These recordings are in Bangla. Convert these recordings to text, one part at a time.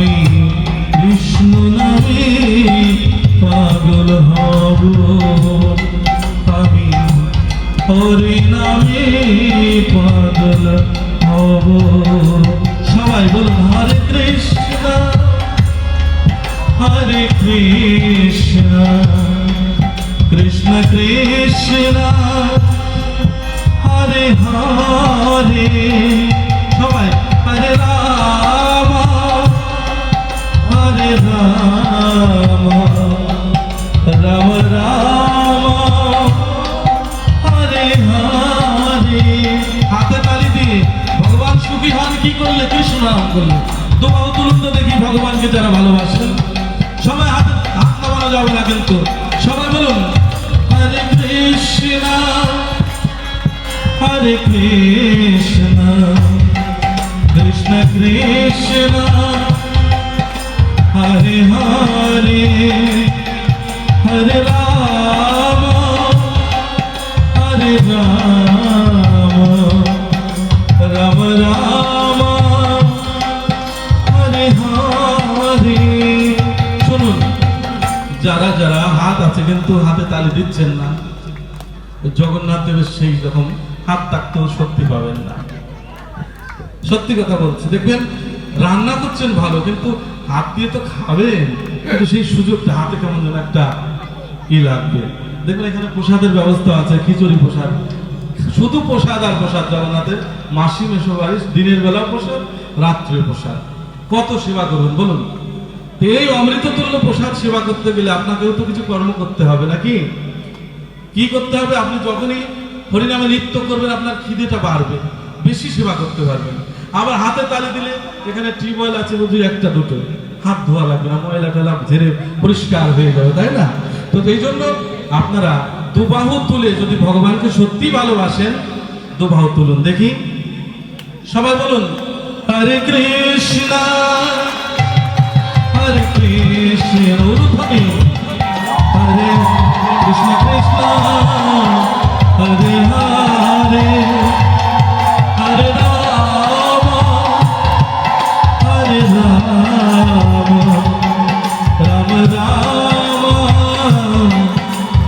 আমি কৃষ্ণ নামে পাগল হব। আমি হরি নামে পাগল হব। সবাই বলুন, হরে কৃষ্ণ হরে কৃষ্ণ কৃষ্ণ কৃষ্ণ, হরে হরে। কি করলে কৃষ্ণ নাম করলে? দোয়াও তুলুন তো দেখি ভগবানকে যারা ভালোবাসেন সবাই হাতে, হাত নামানো যাবে না কিন্তু। সবাই বলুন, হরে কৃষ্ণ হরে কৃষ্ণ কৃষ্ণ কৃষ্ণ, হরে হরে। দিচ্ছেন না। জগন্নাথ দেবের সেই রকম হাত থাকতেও শক্তি পাবেন না। সত্যি কথা বলছি, দেখবেন রান্না করছেন ভালো, কিন্তু হাত দিয়ে তো খাবেন, কিন্তু সেই সুযোগটা হাতে কেমন যেন একটা ই লাগবে। দেখবেন এখানে প্রসাদের ব্যবস্থা আছে, খিচুড়ি প্রসাদ। শুধু প্রসাদ আর প্রসাদ, জগন্নাথের মাসি মেশো বাড়ি দিনের বেলা প্রসাদ রাত্রে প্রসাদ। কত সেবা করুন, বলুন। এই অমৃত তুল্য প্রসাদ সেবা করতে গেলে আপনাকেও তো কিছু কর্ম করতে হবে নাকি? কি করতে হবে? আপনি যখনই হরিনামে নৃত্য করবেন, আপনার খিদেটা বাড়বে। বেশি সেবা করতে পারবেন। আবার হাতে তালি দিলে এখানে টিউবওয়েল আছে বুঝি একটা, দুটো। হাত ধোয়া লাগবে না ময়লা টয়লা ঝেড়ে পরিষ্কার হয়ে যাবে, তাই না? তো এই জন্য আপনারা দুবাহু তুলে যদি ভগবানকে সত্যি ভালোবাসেন, দুবাহু তুলুন। দেখি। সবাই বলুন, হরে কৃষ্ণ হরে কৃষ্ণ হরে কৃষ্ণ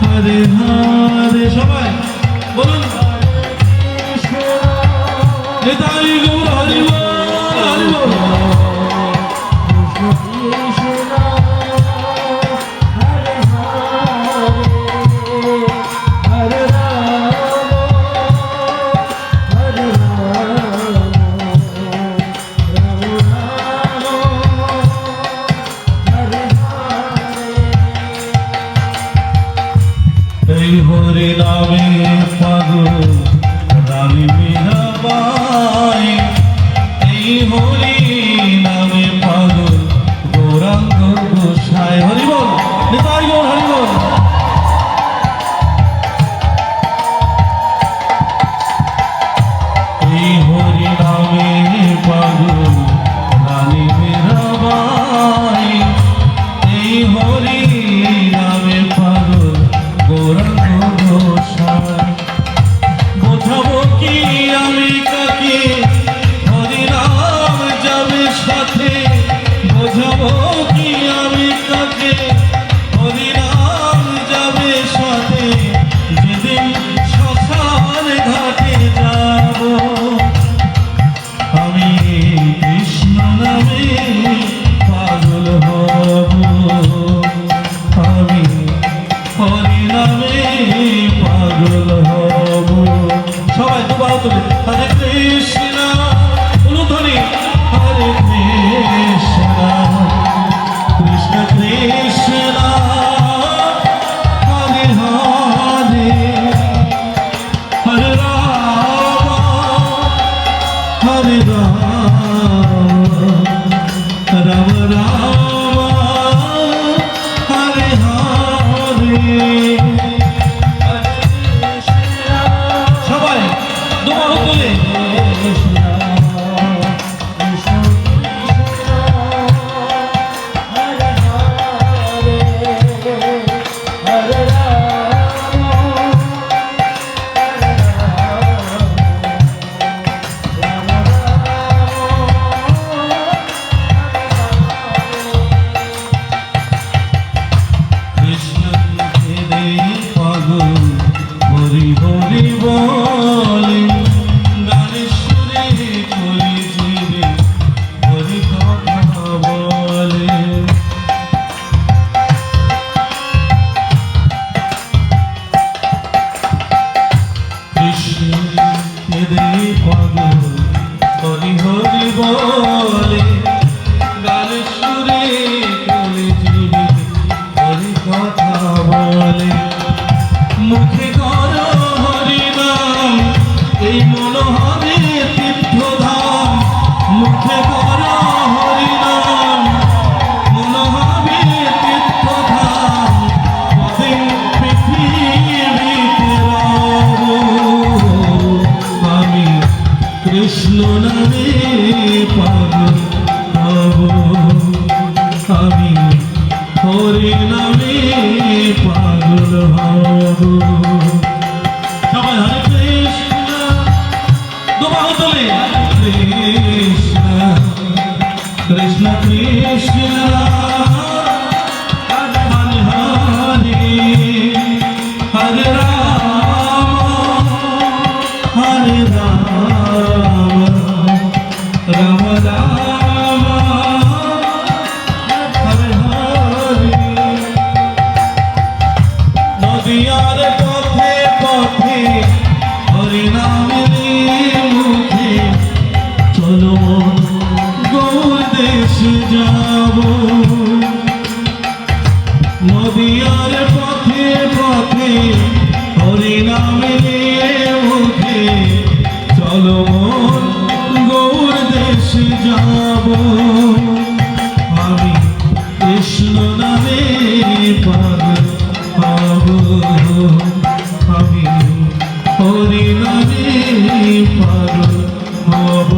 হরে হরে সবাই। হরে কৃষ্ণ অনুধ্বনি হরে কৃষ্ণ। কৃষ্ণ কৃষ্ণ হরে হরে। হরে রাম হরে রাম। কথা বলে। মুখে কর হরিনাম এই মন হবে তীর্থধাম। মুখে কর হরিনাম মন হবে তীর্থধাম আমি কৃষ্ণ নামে পাগল হব আমি হরি নামে পাগল হব। সবাই হরে কৃষ্ণ। কৃষ্ণ। কৃষ্ণ কৃষ্ণ। যাব। নদিয়ার পথে পথে হরিনামের মুখে চলো গৌর দেশ যাব। আমি কৃষ্ণ নামে হব আমি হরি নামে পাগল হব